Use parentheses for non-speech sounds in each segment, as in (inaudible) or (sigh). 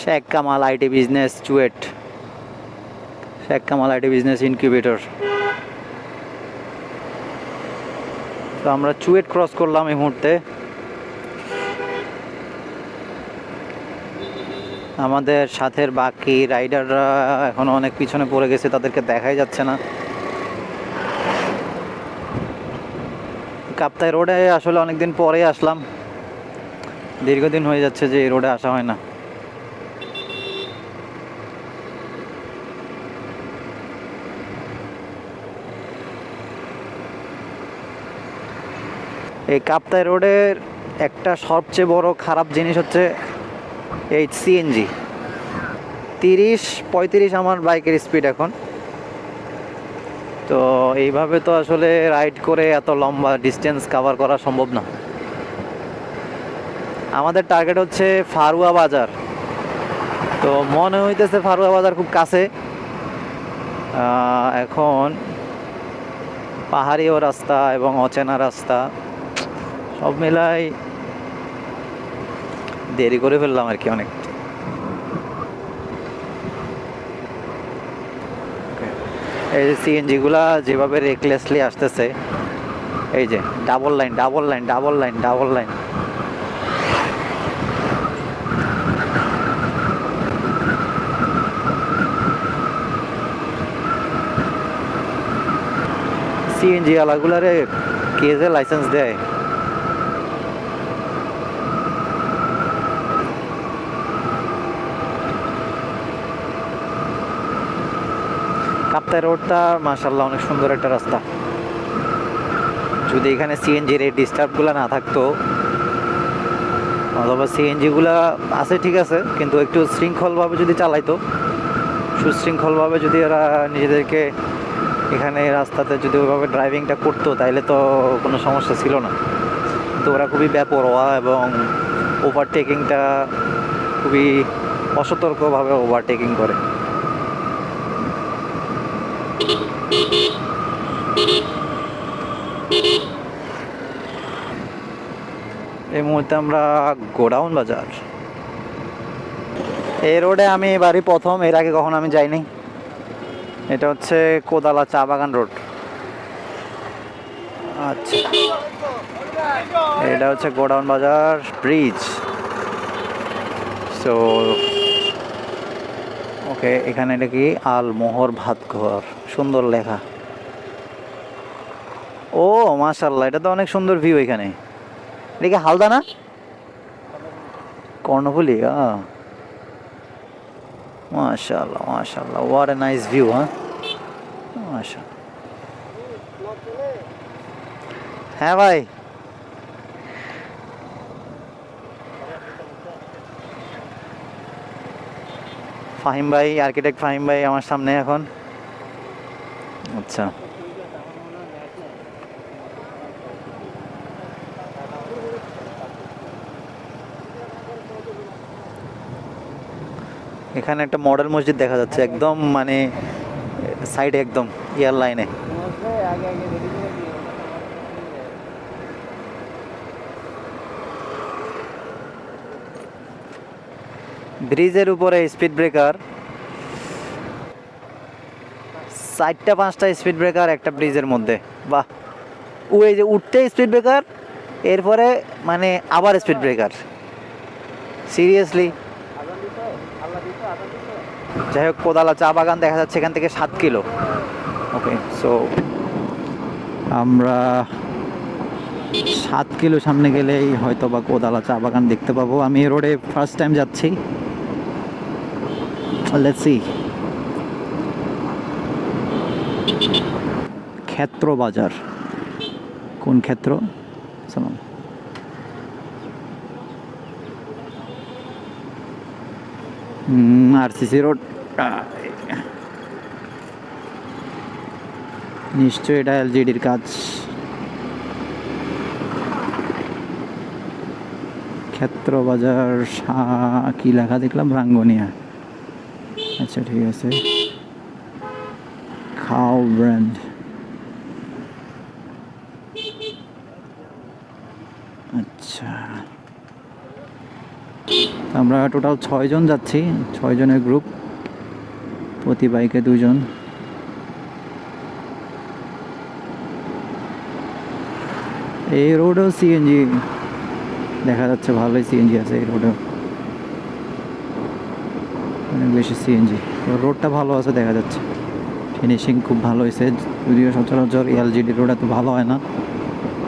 Sheikh Kamal IT business CUET. Sheikh Kamal IT business incubator. তো আমরা CUET cross করলাম এই মুহূর্তে। আমাদের সাথের বাকি রাইডাররা এখনও অনেক পিছনে পড়ে গেছে, তাদেরকে দেখাই যাচ্ছে না। কাপ্তাই রোডে আসলে অনেকদিন পরে আসলাম। দীর্ঘদিন হয়ে যাচ্ছে যে এই রোডে আসা হয় না। এই কাপ্তাই রোডের একটা সবচেয়ে বড় খারাপ জিনিস হচ্ছে এই সিএনজি তিরিশ পঁয়ত্রিশ আমার বাইকের স্পিড এখন। তো এইভাবে তো আসলে রাইড করে এত লম্বা ডিস্টেন্স কভার করা সম্ভব না। আমাদের টার্গেট হচ্ছে ফারুয়া বাজার। তো মনে হইতেছে ফারুয়া বাজার খুব কাছে। এখন পাহাড়িও রাস্তা এবং অচেনা রাস্তা, সব মিলাই দেরি করে ফেললাম আর কি অনেক। এই যে সিএনজিগুলা যেভাবে রেকলেসলি আসতেছে, এই যে double line double line double line double line CNG আলাগুলারে কে যে লাইসেন্স দেয়? কাপ্তাই রোডটা মাশাল্লাহ অনেক সুন্দর একটা রাস্তা। যদি এখানে সিএনজির এই ডিস্টার্বগুলো না থাকতো, অথবা সিএনজিগুলো আছে ঠিক আছে, কিন্তু একটু শৃঙ্খলভাবে যদি চালাইতো, সুশৃঙ্খলভাবে যদি ওরা নিজেদেরকে এখানে রাস্তাতে যদি ওইভাবে ড্রাইভিংটা করতো তাহলে তো কোনো সমস্যা ছিল না। কিন্তু ওরা খুবই ব্যাপরোয়া এবং ওভারটেকিংটা খুবই অসতর্কভাবে ওভারটেকিং করে। এই মুহূর্তে আমরা গোডাউন বাজার। এই রোডে আমি বাড়ি প্রথম, এর আগে কখনো আমি যাইনি। এটা হচ্ছে কোদালা চা বাগান রোড। আচ্ছা। এটা হচ্ছে গোডাউন বাজার ব্রিজ। সো ওকে, এখানে এটা কি আলমোহর ভাত ঘর। সুন্দর লেখা। ও মাশাল্লাহ এটা তো অনেক সুন্দর ভিউ এখানে। এটা কি হালদা না? কর্ণফুলি মাশাল্লাহ মাশাল্লাহ ওয়ার এ নাইস ভিউ হ্যাঁ? মাশা হ্যাঁ ভাই। ফাহিম ভাই আর্কিটেক্ট ফাহিম ভাই আমার সামনে এখন। আচ্ছা। এখানে একটা মডেল মসজিদ দেখা যাচ্ছে, একদম মানে সাইডে একদম ইয়ার লাইনে ব্রিজের উপরে স্পিড ব্রেকার চারটা, পাঁচটা স্পিড ব্রেকার একটা ব্রিজের মধ্যে। বাহ! ওই যে উঠতে স্পিড ব্রেকার এরপরে মানে আবার স্পিড ব্রেকার সিরিয়াসলি আজান দিতে আল্লাহ দিতে আজান দিতে যাই হোক, কোদালা চা বাগান দেখা যাচ্ছে এখান থেকে সাত কিলো। ওকে সো আমরা সাত কিলো সামনে গেলেই হয়তো বা কোদালা চা বাগান দেখতে পাবো। আমি রোডে ফার্স্ট টাইম যাচ্ছি। সি ক্ষেত্র বাজার কোন ক্ষেত্র? সালাম। আরসিসি রোড নিশ্চয়ই এটা এলজিডির কাজ। ক্ষেত্র বাজার কি লেখা দেখলাম? রাঙ্গনিয়া। আচ্ছা ঠিক আছে। খাও ব্র্যান্ড। আমরা টোটাল ছয়জন যাচ্ছি ছয়জনের গ্রুপ প্রতি বাইকে দুজন। এই রোডেও সিএনজি দেখা যাচ্ছে ভালোই সিএনজি আছে এই রোডেও অনেক বেশি সিএনজি রোডটা ভালো আছে দেখা যাচ্ছে। ফিনিশিং খুব ভালো হয়েছে যদিও সচরাচর এলজিডি রোড এত ভালো হয় না।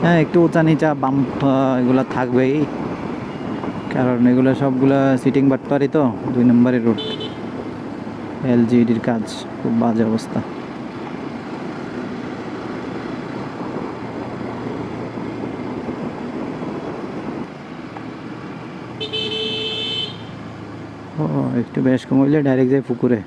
হ্যাঁ একটু উঁচা নিচা বাম্প এগুলো থাকবেই। কারণ এগুলো সবগুলা সিটিং বাটপারি তো, দুই নম্বরের রোড এলজিডির কাজ, খুব বাজে অবস্থা। ও, একটু বেশ কম হইলে ডাইরেক্ট যায় পুকুরে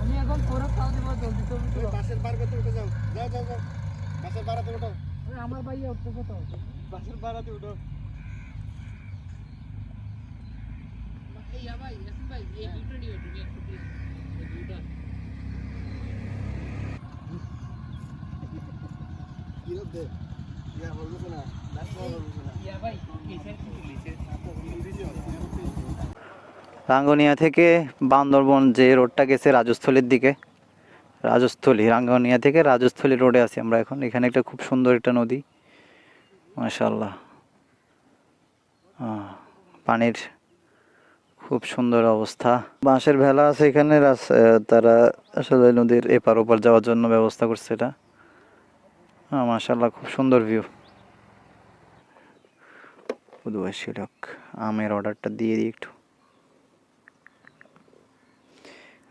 আমি এখন পুরো খাওয়া দিব জলদি তো বাসের বার করতে উঠে যাও যাও যাও যাও বাসের বাড়াতে উঠো আমার ভাইয়া উঠতে কত বাসের বাড়াতে উঠো ভাই ইয়াসিন ভাই এই দুটো নিও তুমি একটু প্লিজ এই দুটো কি রোদ দে ইয়া বলব না বাস বলব না ইয়া ভাই কিসের লিখেছে রাঙ্গনিয়া থেকে বান্দরবন যে রোডটা গেছে রাজস্থলীর দিকে, রাজস্থলী, রাঙ্গনিয়া থেকে রাজস্থলী রোডে আছি আমরা এখন। এখানে একটা খুব সুন্দর একটা নদী। মাশাল্লাহ পানির খুব সুন্দর অবস্থা। বাঁশের ভেলা আছে এখানে তারা আসলে নদীর এপার ওপার যাওয়ার জন্য ব্যবস্থা করছে এটা। হ্যাঁ মাশাল্লাহ খুব সুন্দর ভিউ আমের অর্ডারটা দিয়ে দিই একটু।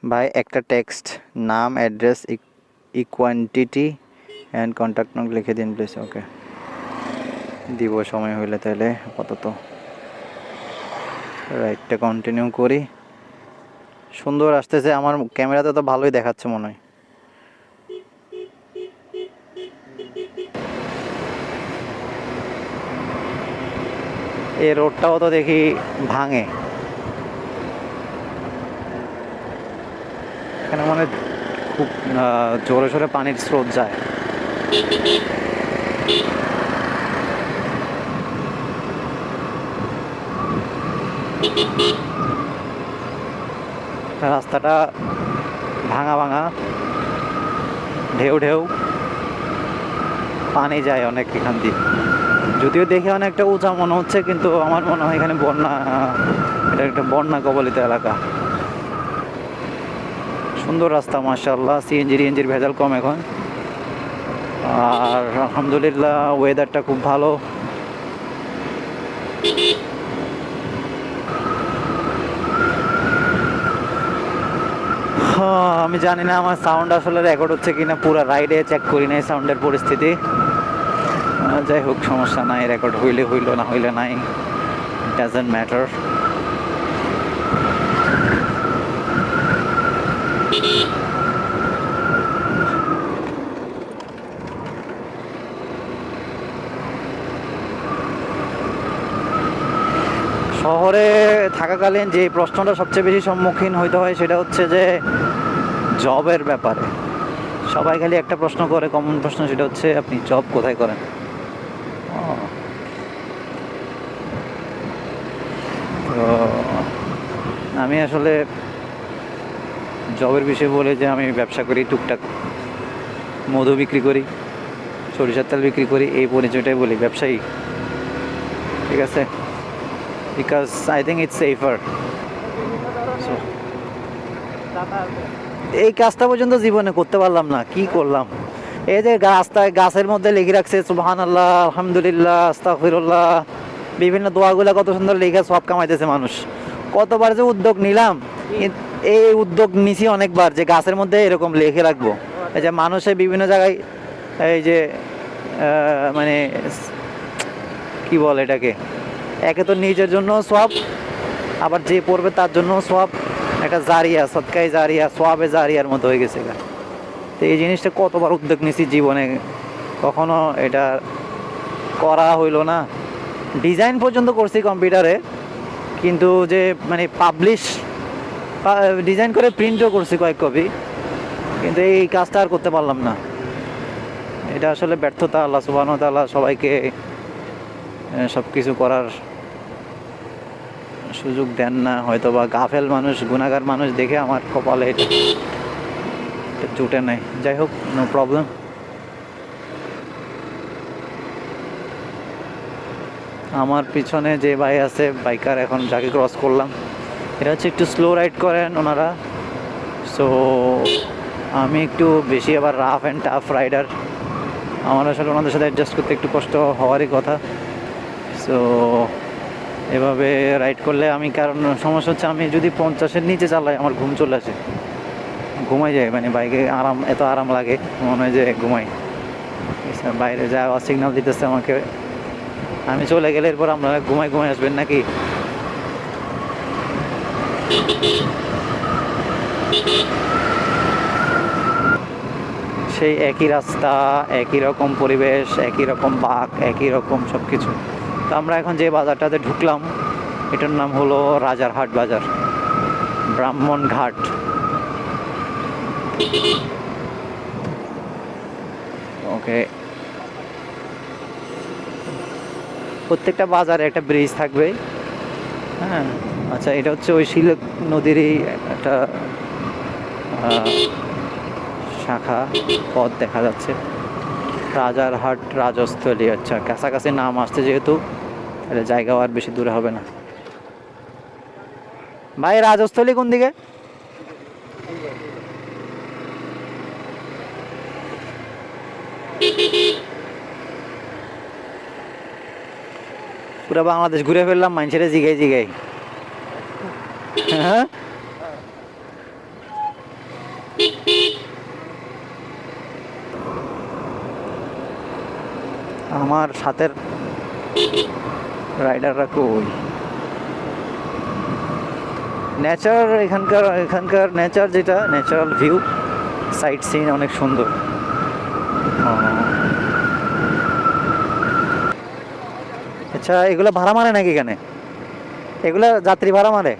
ভাই, একটা টেক্সট নাম অ্যাড্রেস ই কোয়ান্টিটি অ্যান্ড কন্ট্যাক্ট নং লিখে দিন প্লিজ ওকে দিব সময় হইলে তাহলে, আপাতত। রাইটটা কন্টিনিউ করি। সুন্দর আসতেছে, আমার ক্যামেরাতে তো ভালোই দেখাচ্ছে মনে হয়। এই রোডটাও তো দেখি ভাঙে। এখানে মানে খুব জোরে সোরে পানির স্রোত যায়। রাস্তাটা ভাঙা ভাঙা, ঢেউ ঢেউ, পানি যায় অনেক এখান দিয়ে। যদিও দেখে অনেকটা উঁচা মনে হচ্ছে, কিন্তু আমার মনে হয় এখানে বন্যা, এটা একটা বন্যা কবলিত এলাকা। সুন্দর রাস্তা মার্শাল্লাহ সিএনজি রিএনজির ভেজাল কম এখন। আর আলহামদুলিল্লাহ ওয়েদারটা খুব ভালো হ্যাঁ, আমি জানি না, আমার সাউন্ড আসলে রেকর্ড হচ্ছে কিনা, পুরো রাইডে চেক করি নাই সাউন্ডের পরিস্থিতি। যাই হোক, সমস্যা নাই রেকর্ড হইলে হইল, না হইলে নাই ডাজেন্ট ম্যাটার শহরে থাকাকালীন যে প্রশ্নটা সবচেয়ে বেশি সম্মুখীন হইতে হয়, সেটা হচ্ছে যে জবের ব্যাপারে। সবাই খালি একটা প্রশ্ন করে কমন প্রশ্ন সেটা হচ্ছে, আপনি জব কোথায় করেন? আমি আসলে জবের বিষয়ে বলে যে আমি ব্যবসা করি, টুকটাক মধু বিক্রি করি, সরিষার তেল বিক্রি করি, এই পরিচয়টাই বলি, ব্যবসায়ী। ঠিক আছে? Because I think it's safer এই কাজটা পর্যন্ত জীবনে করতে পারলাম না, কি করলাম? এই যে রাস্তায় গাছের মধ্যে লিখে রাখছে সুবহান আল্লাহ আলহামদুলিল্লাহ, আস্তাগফিরুল্লাহ। বিভিন্ন দোয়াগুলা কত সুন্দর লিখে সব কামাইতেছে মানুষ। কতবার যে উদ্যোগ নিলাম এই উদ্যোগ নিছি অনেকবার যে গাছের মধ্যে এরকম লিখে রাখব। এই যে মানুষে বিভিন্ন জায়গায়, এই যে মানে কি বলে এটাকে? একে তো নিজের জন্য সব, আবার যে পড়বে তার জন্য সব একটা জারিয়া, সৎকাই জারিয়া, সোয়াবে জারিয়ার মতো হয়ে গেছে তো এই জিনিসটা কতবার উদ্যোগ নিয়েছি জীবনে, কখনো এটা করা হইল না। ডিজাইন পর্যন্ত করছি কম্পিউটারে, কিন্তু যে মানে পাবলিশ ডিজাইন করে প্রিন্টও করছি কয়েক কপি কিন্তু এই কাজটা আর করতে পারলাম না। এটা আসলে ব্যর্থতা, আল্লাহ সুবাহ তাল্লাহ সবাইকে সব কিছু করার সুযোগ দেন না হয়তো বা গাফেল মানুষ গুণাগার মানুষ দেখে আমার কপালে জুটে নাই। যাই হোক নো প্রবলেম আমার পিছনে যে ভাই আছে বাইকার এখন যাকে ক্রস করলাম এটা হচ্ছে একটু স্লো রাইড করেন ওনারা। সো আমি একটু বেশি আবার রাফ অ্যান্ড টাফ রাইডার আমার আসলে ওনাদের সাথে অ্যাডজাস্ট করতে একটু কষ্ট হওয়ারই কথা। সো এভাবে রাইড করলে আমি, কারণ সমস্যা হচ্ছে আমি যদি পঞ্চাশের নিচে চালাই, আমার ঘুম চলে আসে। ঘুমাই যায় মানে বাইকে আরাম, এত আরাম লাগে, মনে হয় যে ঘুমাই। বাইরে যাওয়া সিগনাল দিতেছে আমাকে। আমি চলে গেলে এরপর আপনারা ঘুমাই ঘুমাই আসবেন নাকি? সেই একই রাস্তা, একই রকম পরিবেশ, একই রকম বাঘ, একই রকম সব কিছু তো আমরা এখন যে বাজারটাতে ঢুকলাম, এটার নাম হলো রাজারহাট বাজার ব্রাহ্মণঘাট ওকে। প্রত্যেকটা বাজারে একটা ব্রিজ থাকবে। হ্যাঁ আচ্ছা এটা হচ্ছে ওই শিল নদীরই একটা শাখা, পথ দেখা যাচ্ছে। রাজারহাট রাজস্থলী আচ্ছা কাছাকাছি নাম আসছে যেহেতু। তাহলে জায়গাও আর বেশি দূরে হবে না। ভাই, রাজস্থলী কোন দিকে? পুরো বাংলাদেশ ঘুরে ফেললাম মানুষের জিগাই জিগাই। হ্যাঁ? আমার সাথের রাইডাররা কই? নেচার এখানকার এখানকার নেচার যেটা ন্যাচারাল ভিউ সাইট সিন অনেক সুন্দর। আচ্ছা এগুলো ভাড়া মারে নাকি এখানে? এগুলো যাত্রী ভাড়া মারে?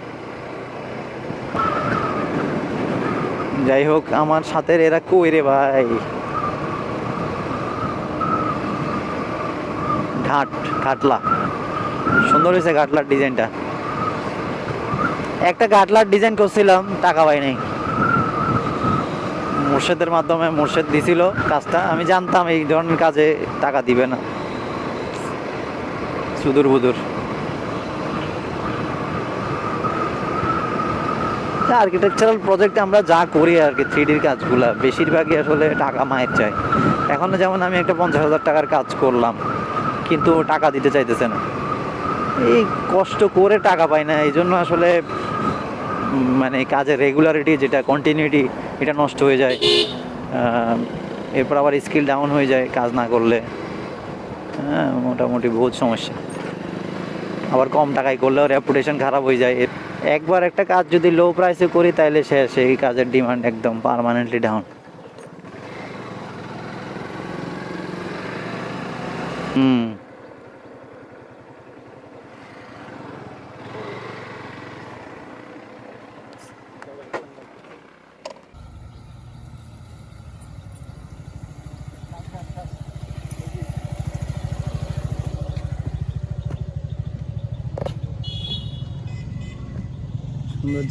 যাই হোক, আমার সাথে এরা কই রে ভাই? ঘাট, ঘাটলা। সুন্দর হয়েছে গাটলার ডিজাইনটা। একটা ঘাটলার ডিজাইন করছিলাম, টাকা পাই নাই। মোর্শেদের মাধ্যমে মুর্শেদ দিছিল কাজটা, আমি জানতাম এই ধরনের কাজে টাকা দিবে না। সুদূর বুদুর। আর্কিটেকচারাল প্রজেক্টে আমরা যা করি আর কি থ্রি ডির কাজগুলা, বেশিরভাগই আসলে টাকা মায়ের চাই। এখনও যেমন আমি একটা পঞ্চাশ হাজার টাকার কাজ করলাম, কিন্তু টাকা দিতে চাইতেছে না। এই কষ্ট করে টাকা পাই না, এই জন্য আসলে মানে কাজের রেগুলারিটি যেটা কন্টিনিউটি এটা নষ্ট হয়ে যায়। এরপর আবার স্কিল ডাউন হয়ে যায় কাজ না করলে। হ্যাঁ মোটামুটি বহুত সমস্যা। আবার কম টাকায় করলেও রেপুটেশন খারাপ হয়ে যায়। একবার একটা কাজ যদি লো প্রাইসে করি তাহলে সে, সেই কাজের ডিমান্ড একদম পার্মানেন্টলি ডাউন হুম।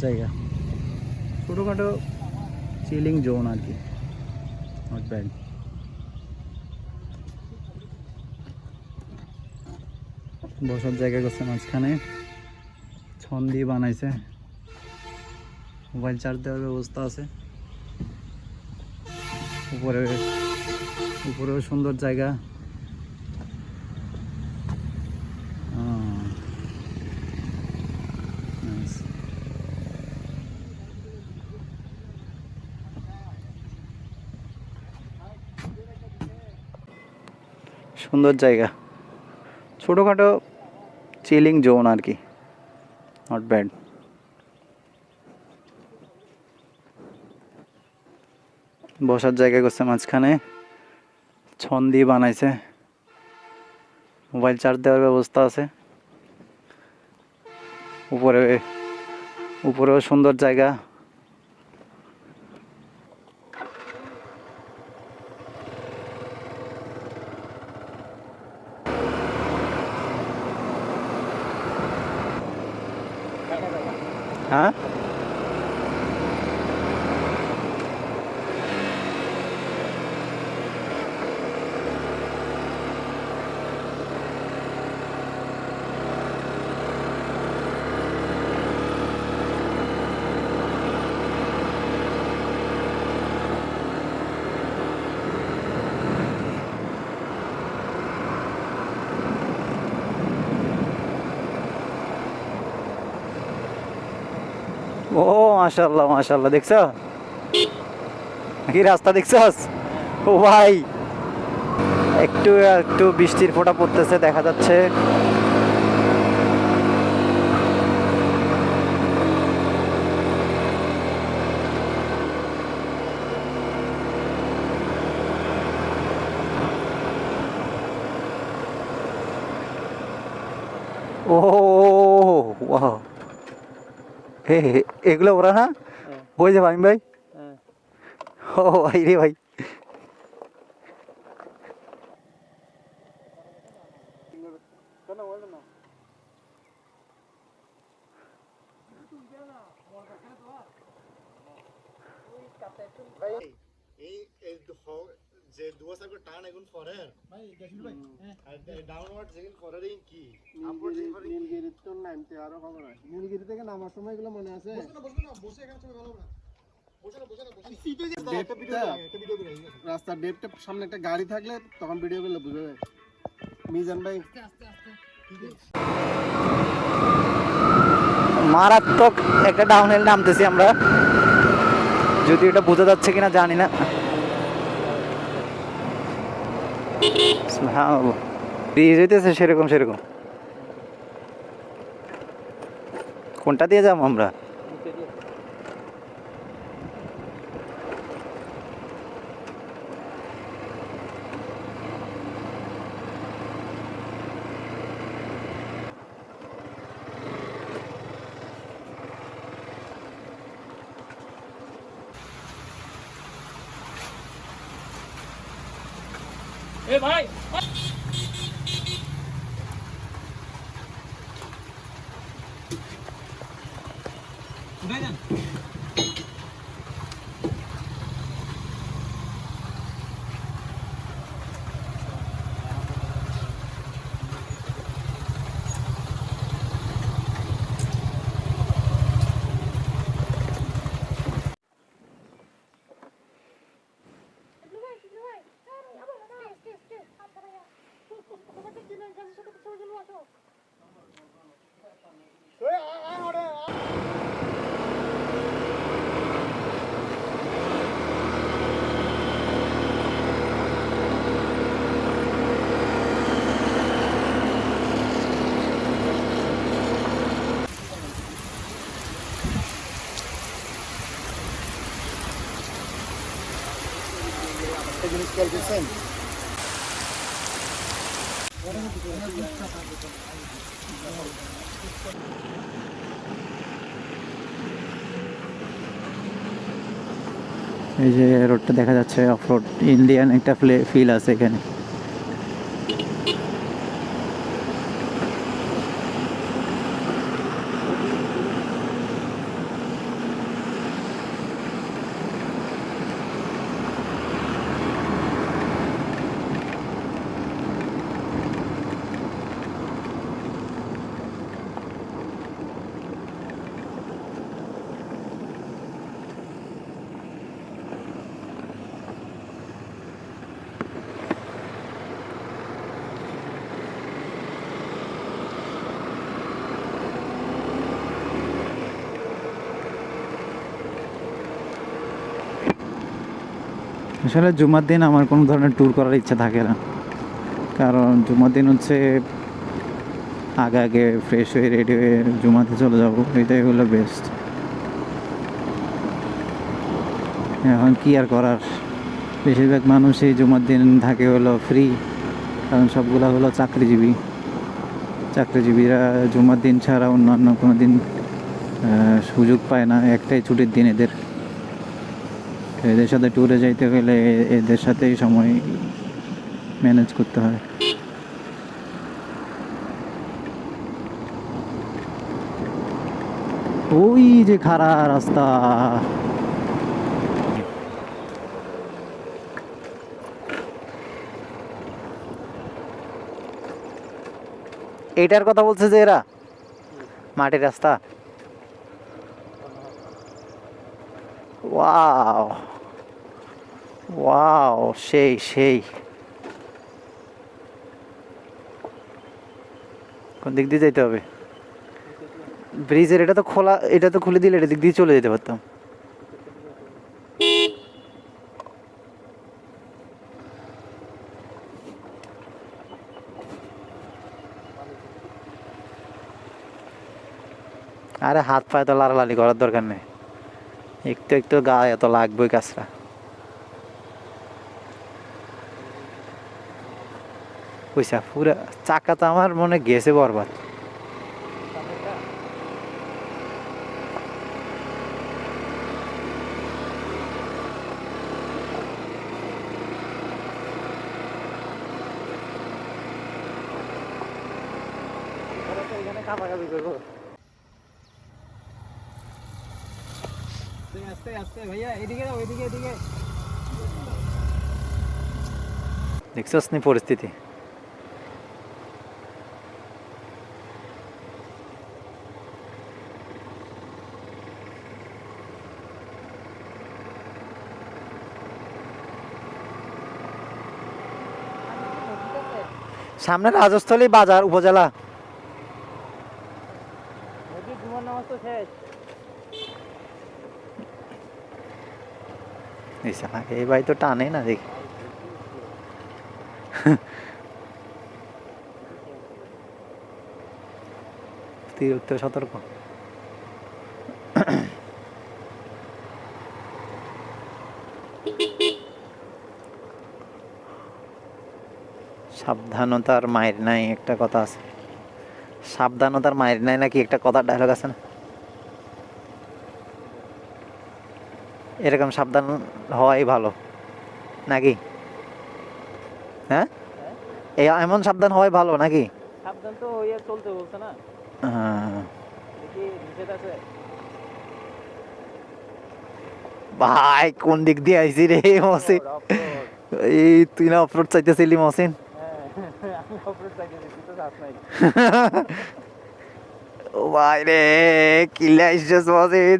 জায়গা। ছোটোখাটো চিলিং জোন আর কি নট বসার জায়গা করছে মাঝখানে। ছন দিয়ে বানাইছে। মোবাইল চার্জ দেওয়ার ব্যবস্থা আছে। উপরে উপরেও সুন্দর জায়গা। সুন্দর জায়গা। ছোটোখাটো চিলিং জোন আর কি নট ব্যাড বসার জায়গা করছে মাঝখানে ছন দিয়ে বানাইছে। মোবাইল চার্জ দেওয়ার ব্যবস্থা আছে। উপরে, উপরেও সুন্দর জায়গা হ্যাঁ ও মাশাল্লাহ মাশাল্লাহ দেখছ কি রাস্তা দেখছস ও ভাই একটু একটু বৃষ্টির ফোঁটা পড়তেছে দেখা যাচ্ছে ও ওয়াও হে হে, এগুলো ওরা না ওই যে ভাই ভাই। ও ভাই রে ভাই। এই এই যে দুয়া সাইকেল টান এখন ফরের ভাই দেখিল ভাই ডাউনওয়ার্ড যেগুলো ফরের কি? আপওয়ার্ড নামতে আরও খবর আছে নীলগিরি থেকে নামার সময় এগুলো মনে আছে? একটা রাস্তার ডেপটা সামনে গাড়ি থাকলে তখন ভিডিও করলে বুঝা যায়। মিজান ভাই। মারাত্মক একটা ডাউন হিল নামতেছি আমরা। যদি এটা বোঝা যাচ্ছে কিনা জানি না। হইতেছে সেরকম সেরকম। কোনটা দিয়ে যাব আমরা এ ভাই একটা এই যে রোডটা দেখা যাচ্ছে অফ রোড ইন্ডিয়ান একটা ফিল আছে এখানে। আসলে জুমার দিন আমার কোনো ধরনের ট্যুর করার ইচ্ছা থাকে না। কারণ জুমার দিন হচ্ছে আগে আগে ফ্রেশ হয়ে রেডি হয়ে জুমাতে চলে যাব, এটাই হলো বেস্ট এখন কি আর করার? বেশিরভাগ মানুষই জুমার দিন থাকে হলো ফ্রি কারণ সবগুলো হলো চাকরিজীবী। চাকরিজীবীরা জুমার দিন ছাড়া অন্যান্য কোনো দিন সুযোগ পায় না, একটাই ছুটির দিন এদের। এদের সাথে ট্যুরে যাইতে গেলে এদের সাথেই সময় ম্যানেজ করতে হয়। ওই যে খারা রাস্তা। এইটার কথা বলছে যে এরা? মাটির রাস্তা। ওয়াও। ওয়াও সেই সেই। কোন দিক দিয়ে যেতে হবে? ব্রিজের এটা তো খোলা, এটা তো খুলে দিলে এটা দিক দিয়ে চলে যেতে পারতাম। আরে হাত পায়ে তো লাড়ালাড়ি করার দরকার নেই। একটু একটু গায়ে এত লাগবেই কাজটা। বুঝছা পুরা চাকা তো আমার মনে গেছে বরবাদ। আস্তে আস্তে ভাইয়া এদিকে যাও এদিকে এদিকে। দেখছস নি পরিস্থিতি? সামনে রাজস্থলী বাজার উপজেলা। তো এই ভাই তো টানে না দেখি। অতিরিক্ত সতর্ক। সাবধানতার মায়ের নাই একটা কথা আছে। সাবধানতার মায়ের নাই নাকি একটা কথা ডায়লগ আছে না? এরকম সাবধান হওয়াই ভালো। নাকি? হ্যাঁ? এই এমন সাবধান হওয়াই ভালো নাকি? সাবধান তো হইয়া চলতে বলছে না। আহ, দেখি নিষেধ আছে। ভাই কোন দিক দিয়ে আইছি রে মসিন? এই তুই না অফরোড চাইতেছিলি মসিন হ্যাঁ আমি অপরেট চাইতেছি তুই তো যাস নাই ও ভাই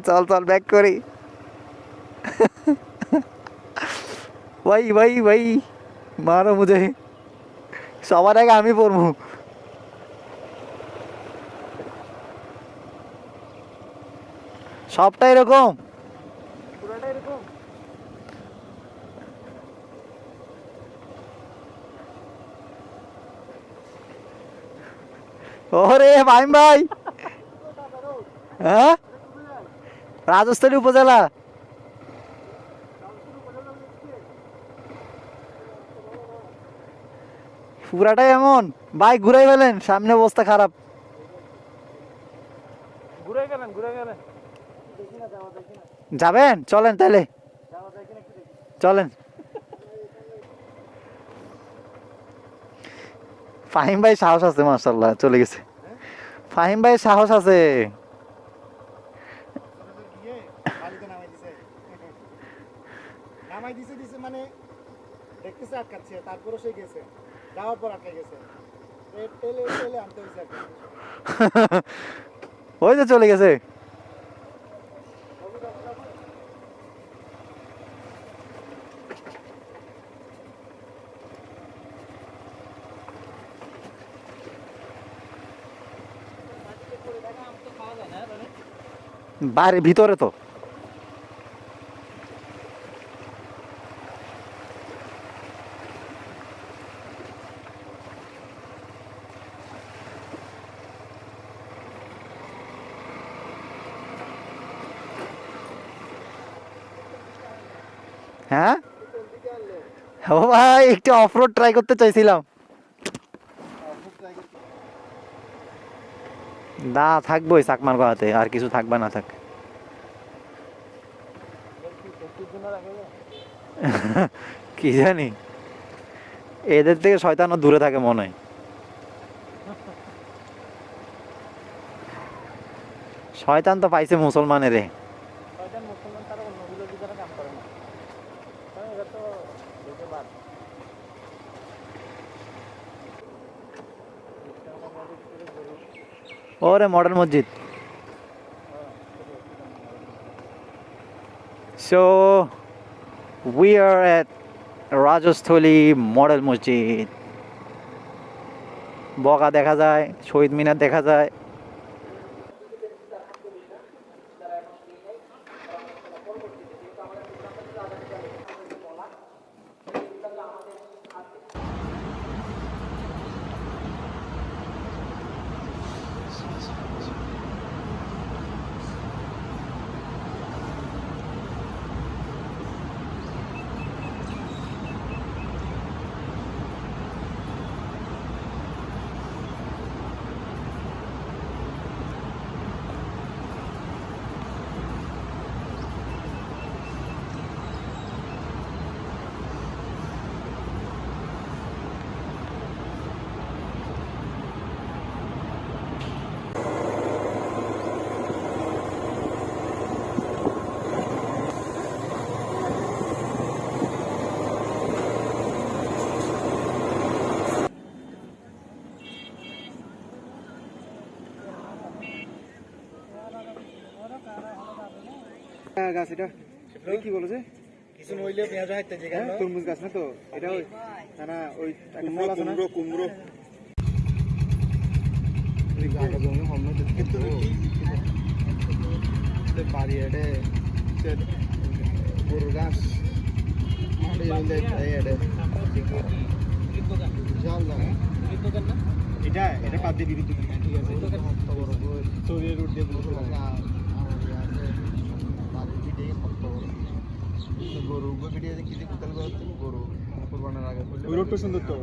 চল চল ব্যাক করি। ভাই ভাই ভাই, মারো মুঝে। সবার আগে আমি পড়ব। সবটা এরকম পুরোটা এরকম ওরে ভাই ভাই। হ্যাঁ? রাজস্থলী উপজেলা। পুরাটাই এমন। ভাই ঘুরাই ফেলেন সামনে অবস্থা খারাপ। ঘুরে গেলেন ঘুরে গেলেন যাবেন? চলেন তাহলে চলেন। ফাহিম ভাই সাহস আছে মার্শাল্লাহ চলে গেছে। ফাহিম ভাই সাহস আছে। গিয়ে বালিতে নামাই দিছে (laughs) নামাই দিছে দিছে মানে দেখতেছে আটকাচ্ছে তারপরে সে গেছে যাওয়ার পর আটকে গেছে এ- টেলে টেলে আনতে হয়েছে আর কি। ওই যে চলে গেছে খাওয়া যায় না মানে বাইরে ভিতরে তো। হ্যাঁ? ও ভাই একটু অফরোড ট্রাই করতে চাইছিলাম। দা থাকবোই চাকমার গলাতে আর কিছু থাকবে না থাক। (laughs) কি জানি? এদের থেকে শয়তানও দূরে থাকে মনে হয়। শয়তান তো পাইছে মুসলমানের। ওরে মডার্ন মসজিদ। So we are at Rajasthali model মসজিদ। বগা দেখা যায়, শহীদ মিনার দেখা যায়। গাছ এটা? এটা কি বলো যে? কিছু নইলে পেঁয়াজ হাইতে যে হ্যাঁ, তরমুজ গাছ না তো? এটা ওই না ওই কুমড়ো কুমড়ো বাড়ি এডে গরুর ঘাস এটা এটা বাদ দিয়ে বিদ্যুৎ ঠিক আছে। গরু গরু কেটে গরু কোরবানোর আগে ওই রোডটা সুন্দর তো